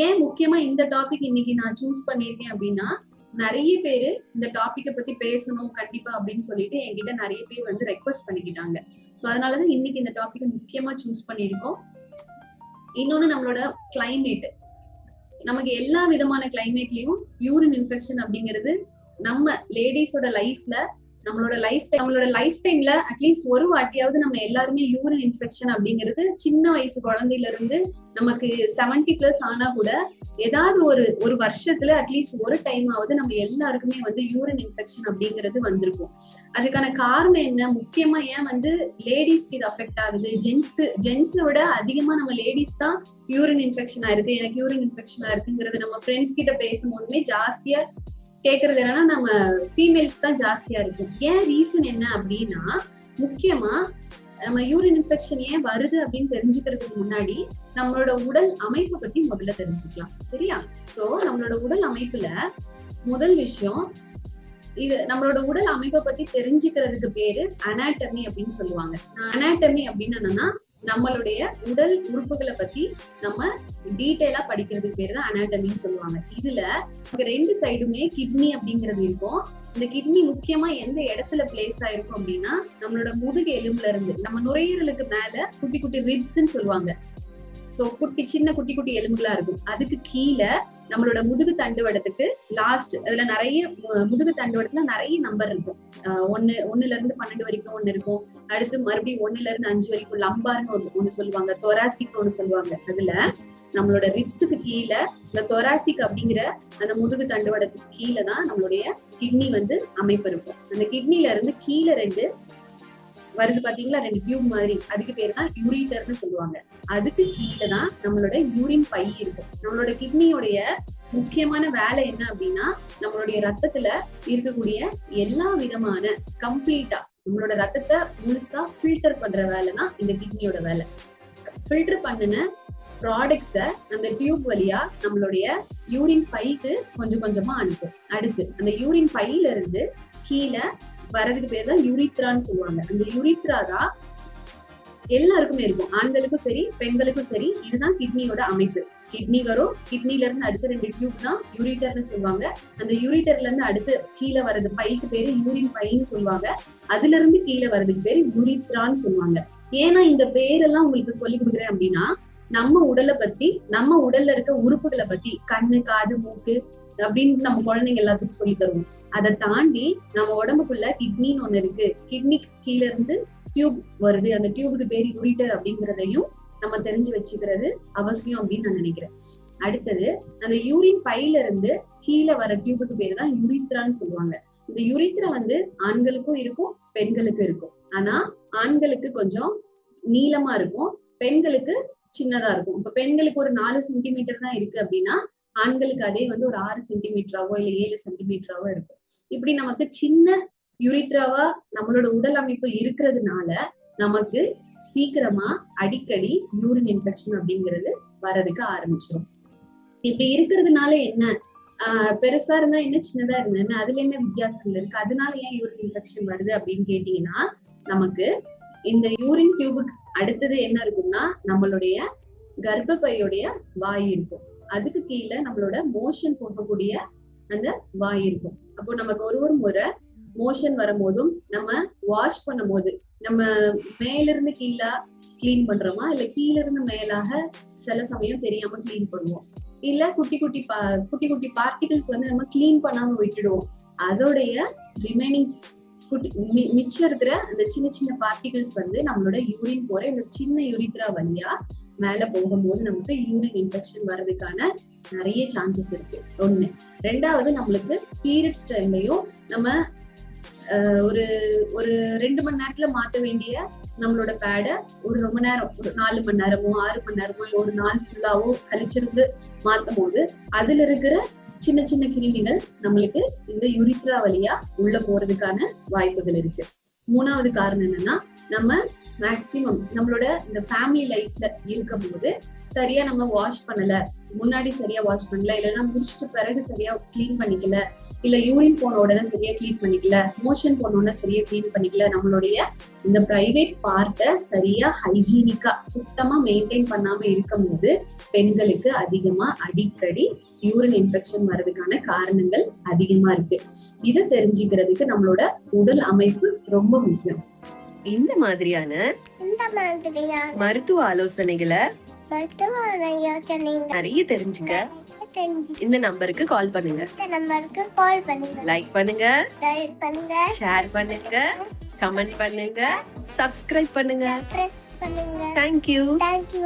ஏன் முக்கியமா இந்த டாபிக் இன்னைக்கு நான் சூஸ் பண்ணியிருக்கேன் அப்படின்னா நிறைய பேரு இந்த டாபிக்கை பத்தி பேசணும் கண்டிப்பா அப்படின்னு சொல்லிட்டு என்கிட்ட நிறைய பேர் வந்து ரெக்வஸ்ட் பண்ணிக்கிட்டாங்க. சோ அதனாலதான் இன்னைக்கு இந்த டாபிக் முக்கியமா சூஸ் பண்ணியிருக்கோம். இன்னொன்னு நம்மளோட கிளைமேட் நமக்கு எல்லா விதமான கிளைமேட்லயும் யூரின் இன்ஃபெக்ஷன் அப்படிங்கிறது நம்ம லேடிஸோட லைஃப்ல நம்மளோட லைஃப் நம்மளோட லைஃப் டைம்ல அட்லீஸ்ட் ஒரு வாட்டியாவது நம்ம எல்லாருமே யூரின் இன்ஃபெக்ஷன் அப்படிங்கிறது சின்ன வயசு குழந்தையில இருந்து நமக்கு செவன்டி பிளஸ் ஆனா கூட ஏதாவது ஒரு ஒரு வருஷத்துல அட்லீஸ்ட் ஒரு டைம் ஆவது நம்ம எல்லாருக்குமே வந்து யூரின் இன்ஃபெக்ஷன் அப்படிங்கிறது வந்திருக்கும். அதுக்கான காரணம் என்ன? முக்கியமா ஏன் வந்து லேடிஸ்க்கு இது அஃபெக்ட் ஆகுது? ஜென்ஸ்க்கு ஜென்ஸை விட அதிகமா நம்ம லேடிஸ் தான் யூரின் இன்ஃபெக்ஷன் ஆயிருக்கு எனக்கு யூரின் இன்ஃபெக்ஷன் ஆயிருக்குங்கிறது நம்ம ஃப்ரெண்ட்ஸ் கிட்ட பேசும்போதுமே ஜாஸ்தியா கேட்கறது என்னன்னா நம்ம ஃபீமேல்ஸ் தான் ஜாஸ்தியா இருக்கும். ஏன் ரீசன் என்ன அப்படின்னா முக்கியமா நம்ம யூரின் இன்ஃபெக்ஷன் ஏன் வருது அப்படின்னு தெரிஞ்சுக்கிறதுக்கு முன்னாடி நம்மளோட உடல் அமைப்பை பத்தி முதல்ல தெரிஞ்சுக்கலாம். சரியா? சோ நம்மளோட உடல் அமைப்புல முதல் விஷயம் இது நம்மளோட உடல் அமைப்பை பத்தி தெரிஞ்சுக்கிறதுக்கு பேரு அனாட்டமி அப்படின்னு சொல்லுவாங்க. அனாட்டமி அப்படின்னு என்னன்னா நம்மளுடைய உடல் உறுப்புகளை பத்தி நம்ம டீட்டெயிலா படிக்கிறதுக்கு பேரு தான் அனாட்டமின்னு சொல்லுவாங்க. இதுல நமக்கு ரெண்டு சைடுமே கிட்னி அப்படிங்கிறது இருக்கும். இந்த கிட்னி முக்கியமா எந்த இடத்துல பிளேஸ் ஆயிருக்கும் அப்படின்னா நம்மளோட முதுகு எலும்புல இருந்து நம்ம நுரையீரலுக்கு மேல குட்டி குட்டி ரிப்ஸ்ன்னு சொல்லுவாங்க. சோ குட்டி சின்ன குட்டி குட்டி எலும்புகளா இருக்கும். அதுக்கு கீழே நம்மளோட முதுகு தண்டுவடத்துக்கு லாஸ்ட் அதுல நிறைய முதுகு தண்டுவடத்துல நிறைய நம்பர் இருக்கும். ஒன்னு ஒன்னுல ஒண்ணுல இருந்து பன்னெண்டு வரைக்கும் ஒண்ணு இருக்கும். அடுத்து மறுபடியும் ஒண்ணுல இருந்து அஞ்சு வரைக்கும் லம்பார்னு ஒரு ஒண்ணு சொல்லுவாங்க. தொராசிக் ஒண்ணு சொல்லுவாங்க. அதுல நம்மளோட ரிப்ஸுக்கு கீழே இந்த தொராசிக் அப்படிங்கிற அந்த முதுகு தண்டுவடத்துக்கு கீழே தான் நம்மளுடைய கிட்னி வந்து அமைப்பு இருக்கும். அந்த கிட்னில இருந்து கீழே ரெண்டு வருது பாத்தீங்களா? ரெண்டு டியூப் மாதிரி. அதுக்கு பேர் தான் யூரிட்டர்னு சொல்லுவாங்க. அதுக்கு கீழே தான் நம்மளோட யூரின் பை இருக்கும். நம்மளோட கிட்னியோடைய முக்கியமான வேலை என்ன அப்படின்னா நம்மளுடைய ரத்தத்துல இருக்கக்கூடிய எல்லா விதமான கம்ப்ளீட்டா நம்மளோட ரத்தத்தை முழுசா ஃபில்டர் பண்ற வேலை தான் இந்த கிட்னியோட வேலை. ஃபில்டர் பண்ணின ப்ராடக்ட்ஸ அந்த டியூப் வழியா நம்மளுடைய யூரின் பைக்கு கொஞ்சம் கொஞ்சமா அனுப்பும். அடுத்து அந்த யூரின் பையில இருந்து கீழே வரதுக்கு பேர் தான் யூரித்ரான்னு சொல்லுவாங்க. அந்த யூரித்ரா தான் எல்லாருக்குமே இருக்கும். ஆண்களுக்கும் சரி பெண்களுக்கும் சரி இதுதான் கிட்னியோட அமைப்பு. கிட்னி வரும் கிட்னில இருந்து அடுத்த ரெண்டு டியூப் தான் யூரிட்டர்னு சொல்லுவாங்க. அந்த யூரிட்டர்ல இருந்து அடுத்து கீழே வர்றது பைக்கு பேரு யூரின் பைன்னு சொல்லுவாங்க. அதுல இருந்து கீழே வர்றதுக்கு பேரு யூரித்ரான்னு சொல்லுவாங்க. ஏன்னா இந்த பேரெல்லாம் உங்களுக்கு சொல்லி கொடுக்குறேன் அப்படின்னா நம்ம உடலை பத்தி நம்ம உடல்ல இருக்க உறுப்புகளை பத்தி கண்ணு காது மூக்கு அப்படின்னு நம்ம குழந்தைங்க எல்லாத்துக்கும் சொல்லி தருவோம். அதை தாண்டி நம்ம உடம்புக்குள்ள கிட்னின்னு ஒண்ணு இருக்கு. கிட்னிக்கு கீழ இருந்து டியூப் வருது. அந்த டியூபுக்கு பேர் யூரிட்டர் அப்படிங்கறதையும் நம்ம தெரிஞ்சு வச்சுக்கிறது அவசியம் அப்படின்னு நான் நினைக்கிறேன். அடுத்தது அந்த யூரின் பையில இருந்து கீழே வர டியூபுக்கு பேர் தான் யூரித்ரான்னு சொல்லுவாங்க. இந்த யூரித்ரா வந்து ஆண்களுக்கும் இருக்கும் பெண்களுக்கும் இருக்கும். ஆனா ஆண்களுக்கு கொஞ்சம் நீளமா இருக்கும். பெண்களுக்கு சின்னதா இருக்கும். இப்ப பெண்களுக்கு ஒரு நாலு சென்டிமீட்டர் தான் இருக்கு அப்படின்னா ஆண்களுக்கு அதே வந்து ஒரு ஆறு சென்டிமீட்டராவோ இல்ல ஏழு சென்டிமீட்டராவோ இருக்கும். இப்படி நமக்கு சின்ன யுரித்ராவா நம்மளோட உடல் அமைப்பு இருக்கிறதுனால நமக்கு சீக்கிரமா அடிக்கடி யூரின் இன்ஃபெக்ஷன் அப்படிங்கிறது வர்றதுக்கு ஆரம்பிச்சிடும் இப்படி இருக்கிறதுனால என்ன? ஆஹ் பெருசா இருந்தா என்ன சின்னதா இருந்தா என்ன? அதுல என்ன வித்தியாசங்கள் இருக்கு? அதனால ஏன் யூரின் இன்ஃபெக்ஷன் வருது அப்படின்னு கேட்டீங்கன்னா நமக்கு இந்த யூரின் டியூபுக்கு அடுத்தது என்ன இருக்கும்னா நம்மளுடைய கர்ப்பப்பையுடைய வாய் இருக்கும். அதுக்கு கீழே நம்மளோட மோஷன் போகக்கூடிய அந்த வாய் இருக்கும். அப்போ நமக்கு ஒரு ஒரு முறை மோஷன் வரும்போதும் நம்ம வாஷ் பண்ணும் போது நம்ம மேல இருந்து கீழே கிளீன் பண்றோமா? இல்ல கீழ இருந்து மேலாக சில சமயம் தெரியாம கிளீன் பண்ணுவோம். இல்ல குட்டி குட்டி பா குட்டி குட்டி பார்ட்டிகல்ஸ் வந்து நம்ம கிளீன் பண்ணாம விட்டுடுவோம். அதோடைய ரிமைனிங் குட்டி மி- மிச்சம் இருக்கிற அந்த சின்ன சின்ன பார்ட்டிகல்ஸ் வந்து நம்மளோட யூரின் போற இந்த சின்ன யூரித்ரா வழியா மேல போகும்போது நமக்கு யூரின் இன்ஃபெக்ஷன் வர்றதுக்கான நிறைய சான்சஸ் இருக்கு. ஒண்ணு. ரெண்டாவது நம்மளுக்கு பீரியட்ஸ் டைம்லயும் நம்ம அஹ், ஒரு ஒரு ரெண்டு மணி நேரத்துல மாத்த வேண்டிய நம்மளோட பேடை ஒரு ரொம்ப நேரம் ஒரு நாலு மணி நேரமோ ஆறு மணி நேரமோ இல்ல ஒரு நாள் ஃபுல்லாவோ கழிச்சிருந்து மாத்தும் போது அதுல இருக்கிற சின்ன சின்ன கிருமிகள் நம்மளுக்கு இந்த யூரித்ரா வழியா உள்ள போறதுக்கான வாய்ப்புகள் இருக்கு. மூணாவது காரணம் என்னன்னா நம்ம மேக்சிமம் நம்மளோட இந்த ஃபேமிலி லைஃப்ல இருக்கும் போது சரியா நம்ம வாஷ் பண்ணல முன்னாடி சரியா வாஷ் பண்ணல இல்லைன்னா முடிச்சிட்டு பிறகு சரியா க்ளீன் பண்ணிக்கல இல்ல யூரின் போன உடனே சரியா க்ளீன் பண்ணிக்கல மோஷன் போன உடனே சரியா க்ளீன் பண்ணிக்கல நம்மளுடைய இந்த பிரைவேட் பார்ட்டை சரியா ஹைஜீனிக்கா சுத்தமா மெயின்டைன் பண்ணாம இருக்கும்போது பெண்களுக்கு அதிகமா அடிக்கடி யூரின் இன்ஃபெக்ஷன் வர்றதுக்கான காரணங்கள் அதிகமா இருக்கு. இதை தெரிஞ்சுக்கிறதுக்கு நம்மளோட உடல் அமைப்பு ரொம்ப முக்கியம். இந்த மாதிரியான மருத்துவ ஆலோசனைகளை நிறைய தெரிஞ்சுக்க தெரிஞ்சு இந்த நம்பருக்கு கால் பண்ணுங்க. இந்த நம்பருக்கு கால் பண்ணுங்க. லைக் பண்ணுங்க. லைக் பண்ணுங்க. ஷேர் பண்ணுங்க. கமெண்ட் பண்ணுங்க. சப்ஸ்கிரைப் பண்ணுங்க. பிரஸ் பண்ணுங்க. Thank you thank you